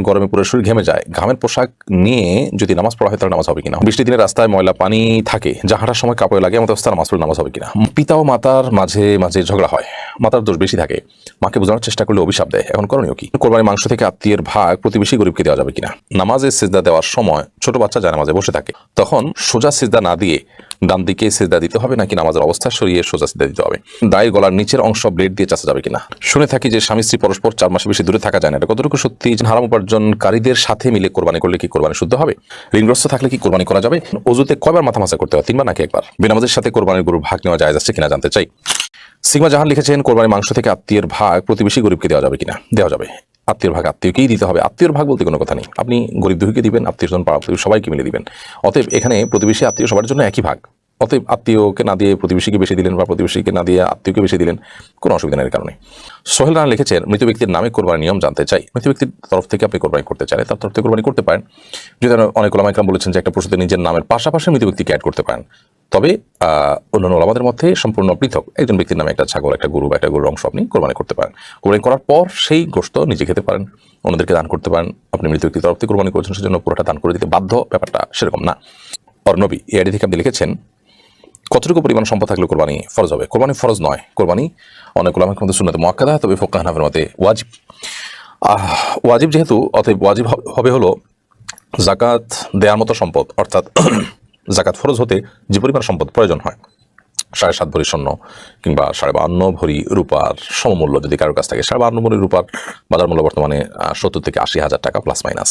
গরমে পুরো শরীর ঘেমে যায়। ঘামের পোশাক নিয়ে যদি নামাজ পড়া হয়, তাহলে নামাজ হবে কিনা? বৃষ্টি দিনে রাস্তায় ময়লা পানি থাকে, যা হাঁটার সময় কাপড়ে লাগে, এমন অবস্থায় নামাজ পড়লে নামাজ হবে কিনা? পিতা ও মাতার মাঝে মাঝে ঝগড়া হয়। মাতার দোষ বেশি থাকে। মাকে বোঝানোর চেষ্টা করলে অভিশাপ দেয়। এখন করণীয় কি? কোরবানির মাংস থেকে আত্মীয়ের ভাগ প্রতিবেশী গরিবকে দেওয়া যাবে কিনা? নামাজে সিজদা দেওয়ার সময় ছোট বাচ্চা যায় নামাজে বসে থাকে। তখন সোজা সিজদা না দিয়ে ডান দিকে সিজদা দিতে হবে নাকি নামাজের অবস্থা সরিয়ে সোজা সিজদা দিতে হবে? দায়ের গলার নিচের অংশ ব্লেড দিয়ে চাচা যাবে কিনা? শুনে থাকি যে স্বামী স্ত্রী পরস্পর চার মাসে বেশি দূরে থাকা যায় না। এটা কতটুকু সত্যি? হারাম উপার্জনকারীদের সাথে মিলে কোরবানি করলে কি কোরবানি শুদ্ধ হবে? ঋণগ্রস্ত থাকলে কি কোরবানি করা যাবে? অজুতে কয়বার মাথা মাসা করতে হয়, তিনবার নাকি একবার? বেনামাজের সাথে কোরবানির গরু ভাগ নেওয়া যায় যাচ্ছে কিনা জানতে চাই। সিগমা জাহান লিখেছেন, কোরবানির মাংস থেকে আত্মীয়ের ভাগ প্রতিবেশী গরিবকে দেওয়া যাবে কিনা? দেওয়া যাবে। আত্মীয়ের ভাগ আত্মীয়কেই দিতে হবে। আত্মীয়ের ভাগ বলতে কোনো কথা নেই। আপনি গরিব দুঃখীকে দিবেন আত্মীয় স্বজন পাড়া সবাইকে মিলে দিবেন। অতএব এখানে প্রতিবেশী, আত্মীয় সবার জন্য একই ভাগ। অতএব আত্মীয়কে না দিয়ে প্রতিবেশীকে বেশি দিলেন বা প্রতিবেশীকে না দিয়ে আত্মীয়কে বেশি দিলেন, কোনো অসুবিধা নেই কারণে। সোহেল রানা লিখেছেন, মৃত ব্যক্তির নামে কোরবানি নিয়ম জানতে চাই। মৃত ব্যক্তির তরফ থেকে আপনি কোরবানি করতে চান তার তরফ থেকে কোরবানি করতে পারেন। যদি অনেক ওলামাইকরাম বলেছেন যে একটা পশুতে নিজের নামের পাশাপাশি মৃত ব্যক্তিকে অ্যাড করতে পারেন। তবে অন্যান্য ওলামাদের মধ্যে সম্পূর্ণ পৃথক। একজন ব্যক্তির নামে একটা ছাগল, একটা গরু বা একটা গরুর অংশ আপনি কোরবানি করতে পারেন। কোরবানি করার পর সেই গোশত নিজে খেতে পারেন, অন্যদেরকে দান করতে পারেন। আপনি মৃত ব্যক্তির তরফ থেকে কোরবানি করেছেন, সেজন্য পুরোটা দান করে দিতে বাধ্য। ব্যাপারটা সেরকম না। অর্ণবী এই থেকে আপনি লিখেছেন কতটুকু পরিমাণ সম্পদ থাকলে কোরবানি ফরজ হবে? কোরবানি ফরজ নয়। কোরবানি অনেক ওলামের মধ্যে শুনতে মোয়াক্কাদা তবে ফোকা হানাফের মতে ওয়াজিব। ওয়াজিব যেহেতু, অতএব ওয়াজিব হবে হলো জাকাত দেয়ার মতো সম্পদ, অর্থাৎ জাকাত ফরজ হতে যে পরিমাণ সম্পদ প্রয়োজন হয়। সাড়ে সাত ভরি স্বর্ণ কিংবা সাড়ে বান্ন ভরি রূপার সমমূল্য যদি কারোর কাছ থেকে, সাড়ে বান্ন ভরি রূপার বাজার মূল্য বর্তমানে সত্তর থেকে আশি হাজার টাকা প্লাস মাইনাস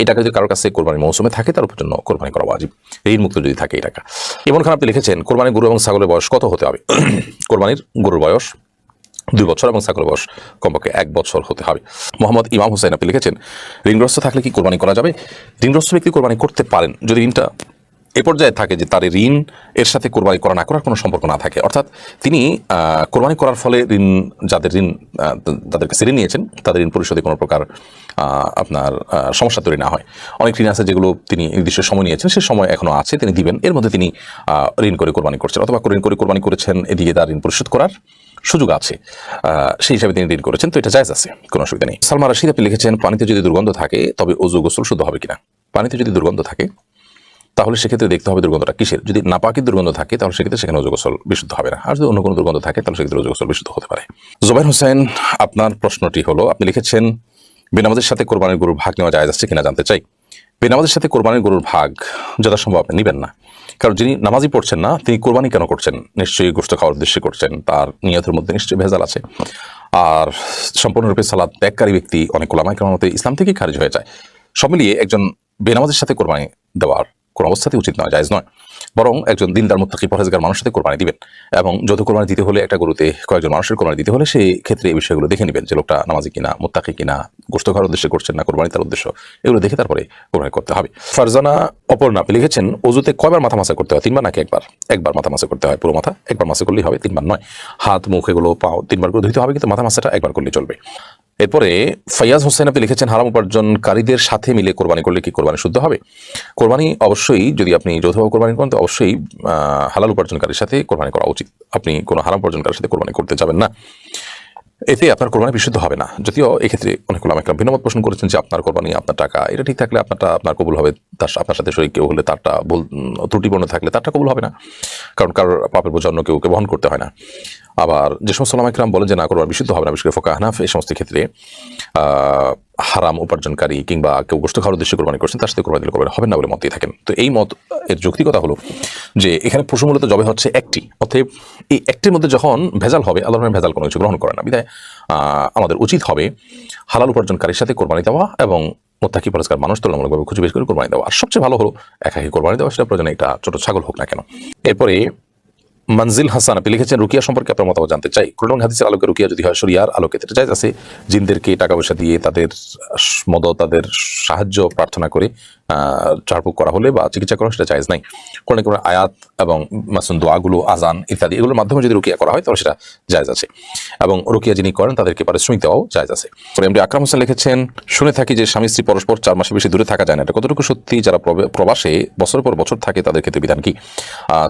এই টাকা যদি কারোর কাছে কোরবানির মৌসুমে থাকে, তার উপর জন্য কোরবানি করা ওয়াজিব। ঋণ মুক্ত যদি থাকে এই টাকা। এমন খান, আপনি লিখেছেন, কোরবানির গরু এবং ছাগলের বয়স কত হতে হবে? কোরবানির গরুর বয়স দুই বছর এবং ছাগলের বয়স কমপক্ষে এক বছর হতে হবে। মোহাম্মদ ইমাম হোসেন আপনি লিখেছেন, ঋণগ্রস্ত থাকলে কি কোরবানি করা যাবে? ঋণগ্রস্ত ব্যক্তি কোরবানি করতে পারেন। যদি ঋণটা এ পর্যায়ে থাকে যে তার ঋণ এর সাথে কোরবানি করা না করার কোনো সম্পর্ক না থাকে। অর্থাৎ তিনি কোরবানি করার ফলে ঋণ, যাদের ঋণ তাদের কাছে ঋণ নিয়েছেন, তাদের ঋণ পরিশোধে কোনো প্রকার আপনার সমস্যা তৈরি না হয়। অনেক ঋণ আছে যেগুলো তিনি নির্দিষ্ট সময় নিয়েছেন, সে সময় এখনও আছে, তিনি দিবেন। এর মধ্যে তিনি ঋণ করে কোরবানি করছেন অথবা ঋণ করে কোরবানি করেছেন, এদিকে তার ঋণ পরিশোধ করার সুযোগ আছে। সেই হিসাবে তিনি ঋণ করেছেন, তো এটা জায়জ আছে, কোনো অসুবিধা নেই। সালমা রাশিদ, আপনি লিখেছেন, পানিতে যদি দুর্গন্ধ থাকে, তবে অজু গোসল শুদ্ধ হবে কিনা? পানিতে যদি দুর্গন্ধ থাকে তাহলে সেক্ষেত্রে দেখতে হবে দুর্গন্ধটা কিসের? যদি নাপাকির দুর্গন্ধ থাকে, তাহলে সেক্ষেত্রে সেখানে অজু গোসল বিশুদ্ধ হবে না। আর যদি অন্য কোনো দুর্গন্ধ থাকে, তাহলে সেক্ষেত্রে অজু গোসল বিশুদ্ধ হতে পারে। জোবাইর হোসেন, আপনার প্রশ্নটি হলো, আপনি লিখেছেন, বেনামাজের সাথে কোরবানির গরুর ভাগ নেওয়া যায় যাচ্ছে কিনা জানতে চাই। বেনামাজের সাথে কোরবানির গরুর ভাগ যথাসম্ভব আপনি নেবেন না। কারণ যিনি নামাজই পড়ছেন না, তিনি কোরবানি কেন করছেন? নিশ্চয়ই গোষ্ঠ খাওয়ার উদ্দেশ্যে করছেন, তার নিয়তের মধ্যে নিশ্চয়ই ভেজাল আছে। আর সম্পূর্ণরূপে সালাদ ত্যাগকারী ব্যক্তি অনেক ওলামাই কেমন ইসলাম থেকে খারিজ হয়ে যায়। সব মিলিয়ে একজন বেনামাজের সাথে কোরবানি দেওয়ার কোনো অবস্থাতে উচিত নয়, জায়জ নয়। বরং একজন দিনদার মুত্তাকি, পরহেজগার মানুষের সাথে কোরবানি দিবেন এবং যৌথ কোরবানি দিতে হলে একটা গরুতে কয়েকজন মানুষের কোরবানি দিতে হলে সেই ক্ষেত্রে এই বিষয়গুলো দেখে নেবেন যে লোকটা নামাজি কিনা, মুত্তাকি কিনা গোষ্ঠ খাওয়ার উদ্দেশ্যে করছেন না, কোরবানি তার উদ্দেশ্য, এগুলো দেখে তারপরে কোরবানি করতে হবে। ফারজানা অপর্ণা লিখেছেন, অজুতে কয়বার মাথা মাসা করতে হয়? তিনবার নাকি একবার? একবার মাথা মাসা করতে হয় পুরো মাথা, একবার মাসা করলেই হবে, তিনবার নয়। হাত, মুখ, এগুলো, পাও, তিনবার করে ধুতে হবে, কিন্তু মাথা মাসাটা একবার করলেই চলবে। এরপরে ফয়াজ হোসেন আপনি লিখেছেন, হারাম উপার্জনকারীদের সাথে মিলে কোরবানি করলে কি কোরবানি শুদ্ধ হবে? কোরবানি অবশ্যই, যদি আপনি যৌথভাবে কোরবানি করেন, তো অবশ্যই হালাল উপার্জনকারীর সাথে কোরবানি করা উচিত। আপনি কোনো হারাম উপার্জনকারীর সাথে কোরবানি করতে যাবেন না। এতে আপনার কোরবানি বিশুদ্ধ হবে না। যদিও এক্ষেত্রে অনেক একরাম ভিন্নমত পোষণ করেছেন যে আপনার কোরবানি, আপনার টাকা, এটা ঠিক থাকলে আপনারটা, আপনার কবুল হবে, তার আপনার সাথে শরীর কেউ হলে তারটা ভুল ত্রুটিপূর্ণ থাকলে তারটা কবুল হবে না। কারণ কারোর পাপের বোঝা অন্য কেউকে বহন করতে হয় না। আবার যে সমস্ত আমাকে বলেন যে না, কোরবানি বিশুদ্ধ হবে না, বিশেষ করে ফোকা হানাফ, এই সমস্ত ক্ষেত্রে হারাম উপার্জনকারী কিংবা কেউ গোষ্ঠ খাওয়ার উদ্দেশ্যে কোরবানি করছেন, তার সাথে কোরবানি দিলে কোরবানি হবে না বলে মতেই থাকেন। তো এই মত, এর যৌক্তিকতা হলো যে এখানে পশু মূলত জবে হচ্ছে একটি। অতএব এই একটির মধ্যে যখন ভেজাল হবে আল্লাহ ভেজাল কোনো কিছু গ্রহণ করে না। বিধায় আমাদের উচিত হবে হালাল উপার্জনকারীর সাথে কোরবানি দেওয়া এবং মোত্তাকি পরিষ্কার মানুষ তুলনামূলকভাবে খুঁজে বের করে কোরবানি দেওয়া। আর সবচেয়ে ভালো হলো একাকি কোরবানি দেওয়া, সেটা প্রয়োজনে একটা ছোট ছাগল হোক না কেন। এরপরে মঞ্জিল হাসান, আপনি লিখেছেন, রুকিয়া সম্পর্কে আপনার মতামত জানতে চাই। কোরআন হাদিসের আলোকে রুকিয়া যদি হয়, শরিয়ার আলোকে এটা চাই আছে জিনদেরকে টাকা পয়সা দিয়ে তাদের মদ তাদের সাহায্য প্রার্থনা করে চারপুক করা হলে বা চিকিৎসা করা সেটা চাইজ নাই। কোরআন কোনো আয়াত এবং মাসুন দোয়াগুলো, আজান ইত্যাদি এগুলোর মাধ্যমে যদি রুকিয়া করা হয়, তাহলে সেটা জায়জ আছে। এবং রুকিয়া যিনি করেন, তাদেরকে পারিশ্রমিক দেওয়াও জায়জ আছে। এমডি আকরাম হোসেন লিখেছেন, শুনে থাকি যে স্বামী স্ত্রী পরস্পর চার মাসে বেশি দূরে থাকা যায় না। এটা কতটুকু সত্যি? যারা প্রবে- প্রবাসে বছর পর বছর থাকে, তাদের ক্ষেত্রে বিধান কি?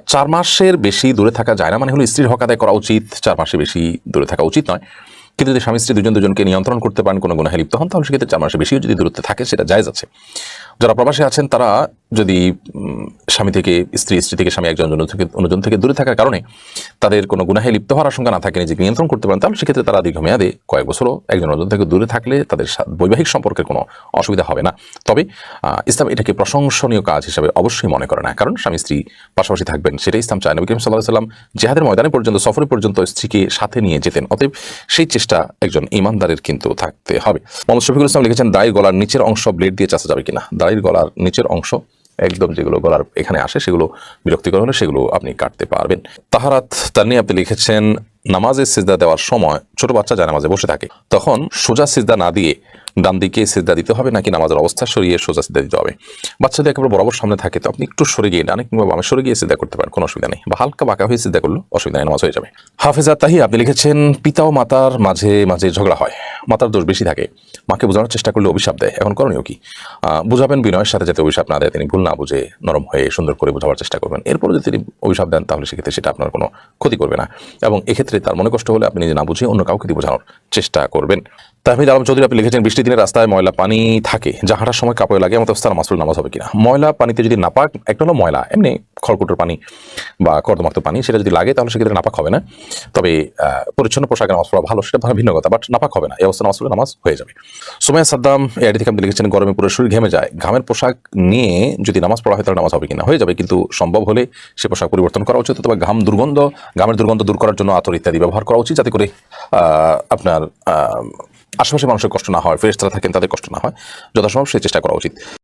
চার মাসের বেশি দূরে থাকা যায় না মানে হলো স্ত্রীর হক আদায় করা উচিত, চার মাসে বেশি দূরে থাকা উচিত নয়। কিন্তু যদি স্বামী স্ত্রী দুজন দুজনকে নিয়ন্ত্রণ করতে পারেন কোনো গুণাহে লিপ্ত হন, তাহলে সেক্ষেত্রে চার মাসে বেশিও যদি দূরত্বে থাকে, সেটা জায়জ আছে। যারা প্রবাসে আছেন, তারা যদি স্বামী থেকে, স্ত্রী স্ত্রী থেকে স্বামী একজন থেকে, অন্যজন থেকে দূরে থাকার কারণে তাদের কোনো গুনাহে লিপ্ত হওয়ার আশঙ্কা না থাকে, নিজেকে নিয়ন্ত্রণ করতে পারেন, তাহলে সেক্ষেত্রে তারা দীর্ঘমেয়াদে কয়েক বছরও একজন, অন্যজন থেকে দূরে থাকলে তাদের বৈবাহিক সম্পর্কের কোনো অসুবিধা হবে না। তবে ইসলাম এটাকে প্রশংসনীয় কাজ হিসাবে অবশ্যই মনে করে না, কারণ স্বামী, স্ত্রী পাশাপাশি থাকবেন, সেটাই ইসলাম চায়। নবী সাল্লাহ সাল্লাম জেহাদের ময়দানে পর্যন্ত, সফরে পর্যন্ত স্ত্রীকে সাথে নিয়ে যেতেন, অতএব সেই চেষ্টা একজন ইমানদারের কিন্তু থাকতে হবে। মোহাম্মদ শফিকুল ইসলাম লিখেছেন দাড়ির গলার নিচের অংশ ব্লেড দিয়ে চাষা যাবে কিনা? দাড়ির গলার নিচের অংশ একদম যেগুলো গলার এখানে আসে, সেগুলো বিরক্তিকর হলে সেগুলো আপনি কাটতে পারবেন। তাহারাত নিয়ে আপনি লিখেছেন, নামাজে সিজদা দেওয়ার সময় ছোট বাচ্চা যায় নামাজে বসে থাকে। তখন সোজা সিজদা না দিয়ে ডান দিকে সিজদা দিতে হবে নাকি নামাজের অবস্থা সরিয়ে সোজা সিজদা দিতে হবে? বাচ্চা যদি একেবারে বরাবর সামনে থাকে, তো আপনি একটু সরে গিয়ে ডানে কিংবা বামে সরে গিয়ে সিদ্ধা করতে পারেন, কোনো অসুবিধা নেই। বা হালকা বাঁকা হয়ে সিজদা করলে অসুবিধা নেই, নামাজ হয়ে যাবে। হাফেজা তাহি আপনি লিখেছেন, পিতা ও মাতার মাঝে মাঝে ঝগড়া হয়। মাতার দোষ বেশি থাকে। মাকে বোঝানোর চেষ্টা করলে অভিশাপ দেয়। এখন করণীয় কি? বোঝাবেন বিনয়ের সাথে যাতে অভিশাপ না দেয়, তিনি ভুল না বুঝে নরম হয়ে সুন্দর করে বোঝাবার চেষ্টা করবেন। এরপরে যদি তিনি অভিশাপ দেন, তাহলে সেক্ষেত্রে সেটা আপনার কোনো ক্ষতি করবে না। এবং এক্ষেত্রে তার মনে কষ্ট হলে আপনি নিজে না বুঝে অন্য কাউকে দিয়ে বোঝানোর চেষ্টা করবেন। তাহমিদ আলম চৌধুরী, আপনি লিখেছেন, বৃষ্টির দিনে রাস্তায় ময়লা পানি থাকে যা হাঁটার সময় কাপড়ে লাগে আমাদের অবস্থার মাসুল নামাজ হবে কিনা? ময়লা পানিতে যদি নাপাক একটা হলো ময়লা, এমনি খড়কুটোর পানি বা কর্দমাক্ত পানি, সেটা যদি লাগে, তাহলে সেক্ষেত্রে নাপাক হবে না। তবে পরিচ্ছন্ন পোশাকে নামাজ পড়া ভালো, সেটা ভিন্ন কথা বাট নাপাক হবে না, এই অবস্থা নামাজ নামাজ হয়ে যাবে। সোমায়া সাদ্দাম এআডি থেকে আপনি লিখেছেন, গরমে পুরো শরীর ঘেমে যায়। ঘামের পোশাক নিয়ে যদি নামাজ পড়া হয়, তাহলে নামাজ হবে কিনা? হয়ে যাবে, কিন্তু সম্ভব হলে সে পোশাক পরিবর্তন করা উচিত, অথবা ঘাম দুর্গন্ধ, ঘামের দুর্গন্ধ দূর করার জন্য আতর ইত্যাদি ব্যবহার করা উচিত, যাতে করে আপনার আশেপাশে মানুষের কষ্ট না হয় ফেরেস্তারা থাকেন, তাদের কষ্ট না হয়, যথাসম্ভব সে চেষ্টা করা উচিত।